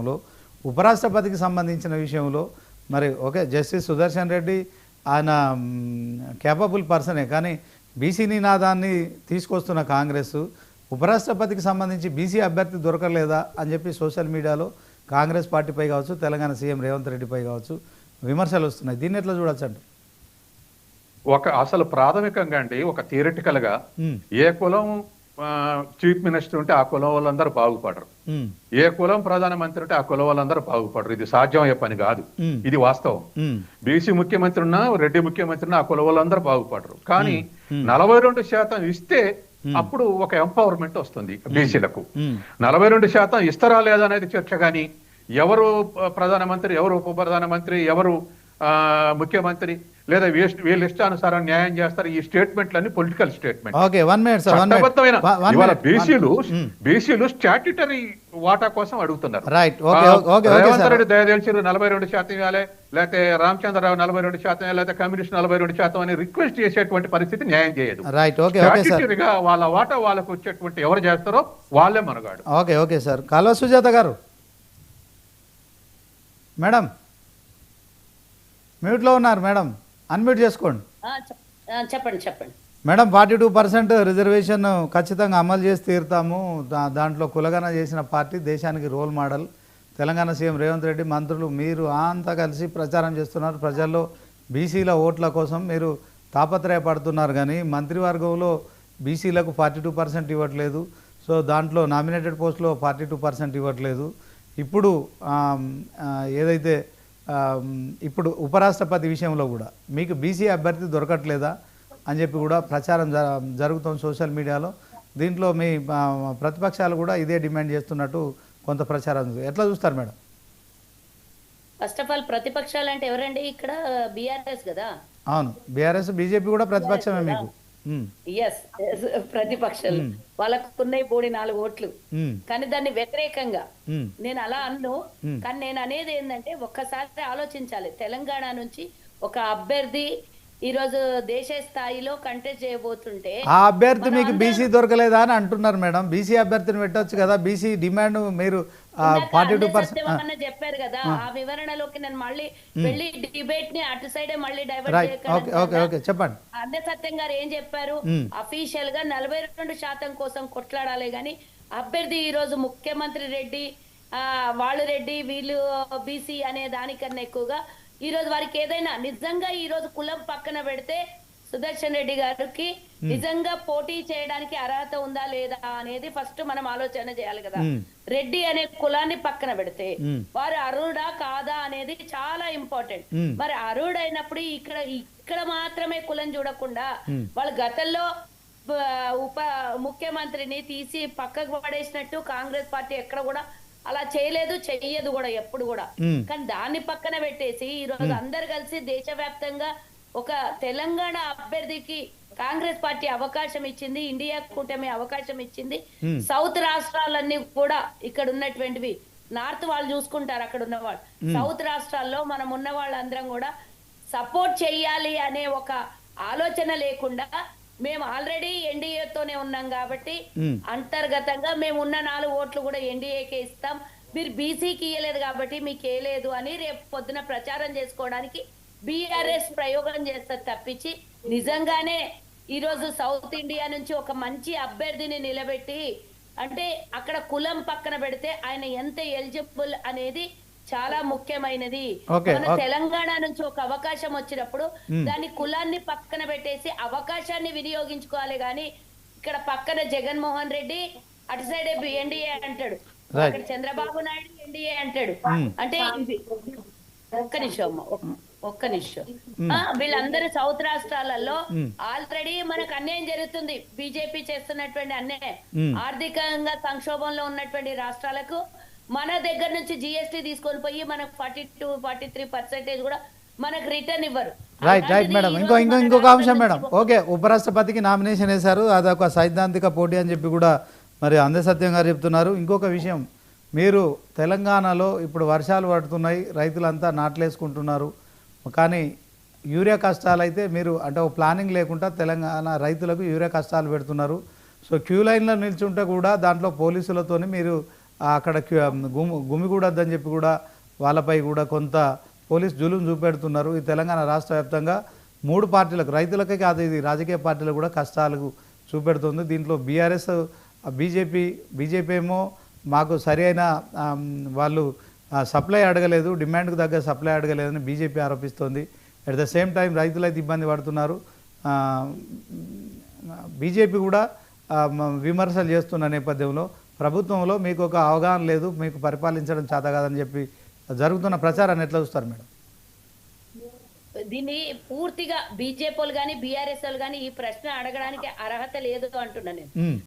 కార్యక్రమంలో ఉపరాష్ట్రపతికి సంబంధించిన విషయంలో మరి ఓకే జస్టిస్ సుదర్శన్ రెడ్డి ఆయన కేపబుల్ పర్సనే కానీ బీసీ నినాదాన్ని తీసుకొస్తున్న కాంగ్రెస్ ఉపరాష్ట్రపతికి సంబంధించి బీసీ అభ్యర్థి దొరకలేదా అని చెప్పి సోషల్ మీడియాలో కాంగ్రెస్ పార్టీపై కావచ్చు తెలంగాణ సీఎం రేవంత్ రెడ్డిపై కావచ్చు విమర్శలు వస్తున్నాయి. దీన్ని ఎట్లా చూడొచ్చు అండి ఒక అసలు ప్రాథమికంగా అండి ఒక థియరిటికల్గా ఉమ్, ఏ కులం చీఫ్ మినిస్టర్ ఉంటే ఆ కులం వాళ్ళందరూ బాగుపడరు. ఏ కులం ప్రధానమంత్రి ఉంటే ఆ కులం వాళ్ళందరూ బాగుపడరు. ఇది సాధ్యమయ్యే పని కాదు. ఇది వాస్తవం. బీసీ ముఖ్యమంత్రి ఉన్నా రెడ్డి ముఖ్యమంత్రి ఉన్నా ఆ కులం వాళ్ళందరూ బాగుపడరు. కానీ నలభై రెండు శాతం ఇస్తే అప్పుడు ఒక ఎంపవర్మెంట్ వస్తుంది బీసీలకు. నలభై రెండు శాతం ఇస్తారా లేదా అనేది చర్చ కానీ ఎవరు ప్రధానమంత్రి ఎవరు ఉప ప్రధానమంత్రి ఎవరు ముఖ్యమంత్రి లేదా వీళ్ళ- ఇష్టానుసారం న్యాయం చేస్తారు ఈ స్టేట్మెంట్లన్నీ political statement. Okay one minute sir one చట్టబద్ధమైన మినిట్ ఇవాళ మినిట్ బీసీలు బీసీలు స్టాట్యుటరీ వాటా కోసం అడుగుతున్నారు. రైట్ రేవంత్ రెడ్డి దయచేసి నలభై రెండు శాతం ఇవ్వాలి లేకపోతే రామచంద్రరావు నలభై రెండు శాతం లేకపోతే కమ్యూనిస్ట్ నలభై రెండు శాతం అని రిక్వెస్ట్ చేసేటువంటి పరిస్థితి న్యాయం చేయదు. రైట్ ఓకే స్టాట్యుటరీగా వాళ్ళ వాటా వాళ్ళకు వచ్చేటువంటి ఎవరు చేస్తారో వాళ్ళే మనగాడు. ఓకే ఓకే సార్ కాలువ సుజాత గారు. మేడం. మ్యూట్లో ఉన్నారు మేడం. అన్మ్యూట్ చేసుకోండి. చెప్పండి చెప్పండి. Madam forty two percent reservation ఖచ్చితంగా అమలు చేసి తీరుతాము. దాంట్లో కులగన చేసిన పార్టీ దేశానికి role model Telangana CM Revanth Reddy మంత్రులు మీరు అంతా కలిసి ప్రచారం చేస్తున్నారు. ప్రజల్లో బీసీల ఓట్ల కోసం మీరు తాపత్రయపడుతున్నారు కానీ మంత్రివర్గంలో బీసీలకు ఫార్టీ టూ పర్సెంట్ ఇవ్వట్లేదు. సో దాంట్లో నామినేటెడ్ పోస్ట్లో ఫార్టీ టూ పర్సెంట్ ఇవ్వట్లేదు. ఇప్పుడు ఏదైతే ఇప్పుడు ఉపరాష్ట్రపతి విషయంలో కూడా మీకు బీసీ అభ్యర్థి దొరకట్లేదా అని చెప్పి కూడా ప్రచారం జరుగుతుంది సోషల్ మీడియాలో. దీంట్లో మీ ప్రతిపక్షాలు కూడా ఇదే డిమాండ్ చేస్తున్నట్టు కొంత ప్రచారం. ఎట్లా చూస్తారు మేడం? ఫస్ట్ ఆఫ్ ఆల్ ప్రతిపక్షాలు అంటే ఎవరండి ఇక్కడ? బీఆర్ఎస్ కదా? అవును. బీఆర్ఎస్ బీజేపీ కూడా ప్రతిపక్షమే మీకు. ఎస్ ప్రతిపక్షాలు. వాళ్ళకు ఉన్నాయి బోడి నాలుగు ఓట్లు. ఉమ్, కానీ దాన్ని వ్యతిరేకంగా. నేను అలా అన్ను. కానీ నేను అనేది ఏంటంటే ఒక్కసారి ఆలోచించాలి. తెలంగాణ నుంచి ఒక అభ్యర్థి ఈ రోజు దేశ స్థాయిలో కంటెస్ట్ చేయబోతుంటే ఆ అభ్యర్థి మీకు బీసీ దొరకలేదా అని అంటున్నారు మేడం. బీసీ అభ్యర్థిని పెట్టొచ్చు కదా. బీసీ డిమాండ్ మీరు ఫార్టీ టూ పర్సెంట్ చెప్పారు కదా. ఆ. వివరణలోకి నేను మళ్ళీ వెళ్ళి డిబేట్ని అటు సైడే మళ్ళీ డైవర్ట్ రైట్ ఓకే చెప్పండి. అదే సత్యం గారు ఏం చెప్పారు? అఫీషియల్గా నలభై రెండు శాతం కోసం కొట్లాడాలి గాని అభ్యర్థి ఈ రోజు ముఖ్యమంత్రి రెడ్డి ఆ వాళ్ళు రెడ్డి వీళ్ళు బీసీ అనే దానికన్నా ఎక్కువగా ఈ రోజు వారికి ఏదైనా నిజంగా ఈ రోజు కులం పక్కన పెడితే సుదర్శన్ రెడ్డి గారికి నిజంగా పోటీ చేయడానికి అర్హత ఉందా లేదా అనేది ఫస్ట్ మనం ఆలోచన చేయాలి కదా. రెడ్డి అనే కులాన్ని పక్కన పెడితే వారు అర్హుడా కాదా అనేది చాలా ఇంపార్టెంట్ మరి అర్హుడైనప్పుడు ఇక్కడ ఇక్కడ మాత్రమే కులం చూడకుండా వాళ్ళు గతంలో ఉప ముఖ్యమంత్రిని తీసి పక్కకు పడేసినట్టు కాంగ్రెస్ పార్టీ ఎక్కడ కూడా అలా చేయలేదు చెయ్యదు కూడా ఎప్పుడు కూడా. కానీ దాన్ని పక్కన పెట్టేసి ఈ రోజు అందరు కలిసి దేశవ్యాప్తంగా ఒక తెలంగాణ అభ్యర్థికి కాంగ్రెస్ పార్టీ అవకాశం ఇచ్చింది ఇండియా కూటమి అవకాశం ఇచ్చింది. సౌత్ రాష్ట్రాలన్నీ కూడా ఇక్కడ ఉన్నటువంటివి నార్త్ వాళ్ళు చూసుకుంటారు అక్కడ ఉన్న వాళ్ళు. సౌత్ రాష్ట్రాల్లో మనం ఉన్న వాళ్ళందరం కూడా సపోర్ట్ చెయ్యాలి అనే ఒక ఆలోచన లేకుండా మేము ఆల్రెడీ ఎన్డీఏతోనే ఉన్నాం కాబట్టి అంతర్గతంగా మేము ఉన్న నాలుగు ఓట్లు కూడా ఎన్డీఏకే ఇస్తాం. మీరు బీసీకి ఇయ్యలేదు కాబట్టి మీకు వేయలేదు అని రేపు పొద్దున ప్రచారం చేసుకోవడానికి బీఆర్ఎస్ ప్రయోగం చేస్తారు తప్పించి నిజంగానే ఈ రోజు సౌత్ ఇండియా నుంచి ఒక మంచి అభ్యర్థిని నిలబెట్టి అంటే అక్కడ కులం పక్కన పెడితే ఆయన ఎంత ఎలిజిబుల్ అనేది చాలా ముఖ్యమైనది. మన. తెలంగాణ నుంచి ఒక అవకాశం వచ్చినప్పుడు దాని కులాన్ని పక్కన పెట్టేసి అవకాశాన్ని వినియోగించుకోవాలి గాని ఇక్కడ పక్కన జగన్మోహన్ రెడ్డి అటు సైడ్ ఎన్డీఏ అంటాడు. అక్కడ చంద్రబాబు నాయుడు ఎన్డీఏ అంటాడు. అంటే ఒక్క నిమిషం అమ్మ, ఒక్క- నిమిషం. వీళ్ళందరూ సౌత్ రాష్ట్రాలలో ఆల్రెడీ మనకు అన్యాయం జరుగుతుంది. బీజేపీ చేస్తున్నటువంటి అన్యాయం. ఆర్థికంగా సంక్షోభంలో ఉన్నటువంటి రాష్ట్రాలకు మన దగ్గర నుంచి జిఎస్టీ తీసుకొని పోయి మనకు forty two forty three percentage కూడా మనకు రిటర్న్ ఇవ్వరు. రైట్ రైట్ మేడం ఇంకో ఇంకో ఇంకొక అంశం మేడం ఓకే ఉపరాష్ట్రపతికి నామినేషన్ వేశారు. అదొక సైద్ధాంతిక పోటీ అని చెప్పి కూడా మరి అందే సత్యం గారు చెప్తున్నారు. ఇంకొక విషయం మీరు తెలంగాణలో ఇప్పుడు వర్షాలు పడుతున్నాయి రైతులంతా నాట్లేసుకుంటున్నారు. కానీ యూరియా కష్టాలు అయితే మీరు అంటే ఒక ప్లానింగ్ లేకుండా తెలంగాణ రైతులకు యూరియా కష్టాలు పెడుతున్నారు. సో క్యూ లైన్లో నిల్చుంటే కూడా దాంట్లో పోలీసులతోని మీరు అక్కడ క్యూ- గుమి గుమిగూడొద్దని చెప్పి కూడా వాళ్ళపై కూడా కొంత పోలీస్ జులుం చూపెడుతున్నారు. ఈ తెలంగాణ రాష్ట్ర వ్యాప్తంగా మూడు పార్టీలకు రైతులకే కాదు ఇది రాజకీయ పార్టీలకు కూడా కష్టాలకు చూపెడుతుంది. దీంట్లో బీఆర్ఎస్ బీజేపీ బీజేపీ ఏమో మాకు సరి అయిన వాళ్ళు సప్లై అడగలేదు డిమాండ్కు తగ్గ సప్లై అడగలేదని బీజేపీ ఆరోపిస్తోంది. అట్ ద సేమ్ టైం రైతులైతే ఇబ్బంది పడుతున్నారు. బీజేపీ కూడా విమర్శలు చేస్తున్న నేపథ్యంలో ప్రభుత్వంలో మీకు ఒక అవగాహన లేదు మీకు పరిపాలించడం చేత కాదని చెప్పి జరుగుతున్న ప్రచారాన్ని ఎట్లా చూస్తారు మేడం దీన్ని పూర్తిగా బీజేపీ వాళ్ళు కానీ బీఆర్ఎస్ వాళ్ళు కానీ ఈ ప్రశ్న అడగడానికి అర్హత లేదు అంటున్నా నేను.